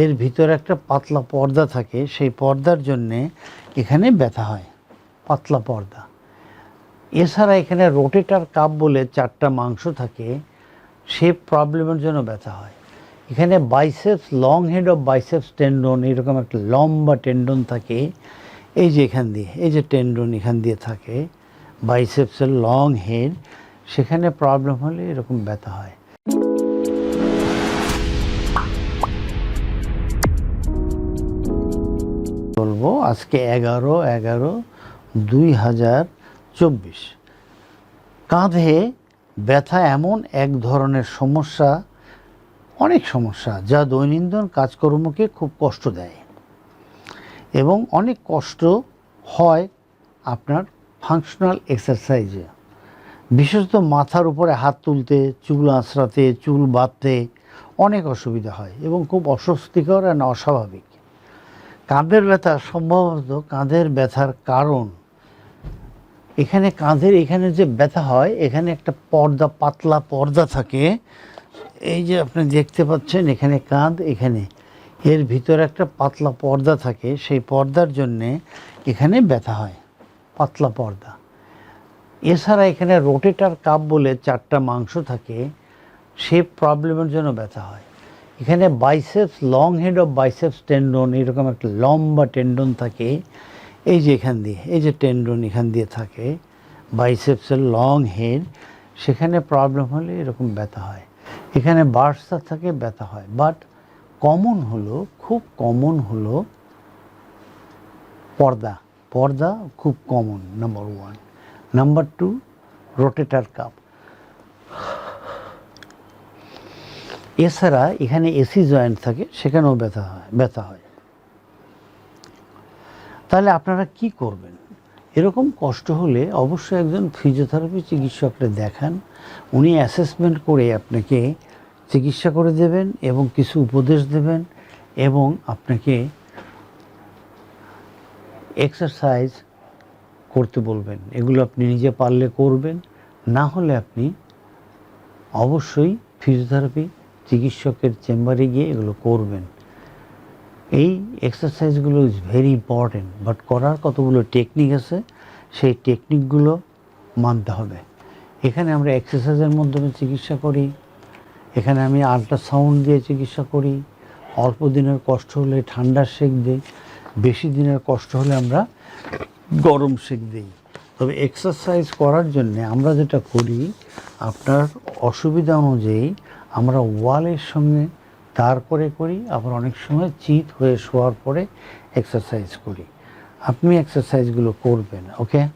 এর ভিতরে একটা পাতলা পর্দা থাকে, সেই পর্দার জন্যে এখানে ব্যথা হয়, পাতলা পর্দা। এছাড়া এখানে রোটেটার কাপ বলে চারটা মাংস থাকে সে প্রবলেমের জন্য ব্যথা হয়। এখানে biceps, long head of biceps tendon, এরকম একটা লম্বা টেন্ডন থাকে, এই যে এখান দিয়ে, এই যে টেন্ডন এখান দিয়ে থাকে, বাইসেপসের লং হেড, সেখানে প্রবলেম হলে এরকম ব্যথা হয়। বলব, আজকে এগারো এগারো, দুই হাজার চব্বিশ। কাঁধে ব্যথা এমন এক ধরনের সমস্যা, অনেক সমস্যা, যা দৈনন্দিন কাজকর্মকে খুব কষ্ট দেয় এবং অনেক কষ্ট হয় আপনার ফাংশনাল এক্সারসাইজে বিশেষত মাথার উপরে হাত তুলতে, চুল আঁচড়াতে, চুল বাঁধতে অনেক অসুবিধা হয় এবং খুব অস্বস্তিকর আর অস্বাভাবিক। কাঁধের ব্যথা সম্ভবত কাঁধের ব্যথার কারণ। এখানে কাঁধের এখানে যে ব্যথা হয়, এখানে একটা পর্দা, পাতলা পর্দা থাকে। এই যে আপনি দেখতে পাচ্ছেন, এখানে কাঁধ, এখানে। এর ভিতরে একটা পাতলা পর্দা থাকে, সেই পর্দার জন্যে এখানে ব্যথা হয়, পাতলা পর্দা। এছাড়া এখানে রোটেটার কাপ বলে চারটা মাংস থাকে, সে প্রবলেমের জন্য ব্যথা হয়। এখানে biceps long head of biceps tendon এরকম একটা লম্বা টেন্ডন থাকে। এই যে এখান দিয়ে, এই যে টেন্ডন এখান দিয়ে থাকে বাইসেপসের লং হেড সেখানে প্রবলেম হলে এরকম ব্যথা হয়। এখানে বার্সা থাকে, ব্যথা হয়। বাট কমন হলো, খুব কমন হলো পর্দা। পর্দা খুব common number one number two rotator cup এছাড়া এখানে এসি জয়েন্ট থাকে, সেখানেও ব্যথা হয় ব্যথা হয়। তাহলে আপনারা কি করবেন? এরকম কষ্ট হলে অবশ্যই একজন ফিজিওথেরাপি চিকিৎসককে দেখান। উনি অ্যাসেসমেন্ট করে আপনাকে চিকিৎসা করে দেবেন এবং কিছু উপদেশ দেবেন এবং আপনাকে এক্সারসাইজ করতে বলবেন। এগুলো আপনি নিজে পারলে করবেন। না হলে আপনি অবশ্যই ফিজিওথেরাপি চিকিৎসকের চেম্বারে গিয়ে এগুলো করবেন। এই এক্সারসাইজগুলো ইজ ভেরি ইম্পর্টেন্ট বাট করার কতগুলো টেকনিক আছে, সেই টেকনিকগুলো মানতে হবে। এখানে আমরা এক্সারসাইজের মাধ্যমে চিকিৎসা করি, এখানে আমি আল্ট্রাসাউন্ড দিয়ে চিকিৎসা করি, অল্প দিনের কষ্ট হলে ঠান্ডার সেক দিই, বেশি দিনের কষ্ট হলে আমরা গরম সেক দিই। তবে এক্সারসাইজ করার জন্যে আমরা যেটা করি, আপনার অসুবিধা অনুযায়ী আমরা ওয়ালের সঙ্গে তারপরে করি, আবার অনেক সময় চিত হয়ে শোয়ার পরে এক্সারসাইজ করি। আপনি এক্সারসাইজগুলো করবেন ওকে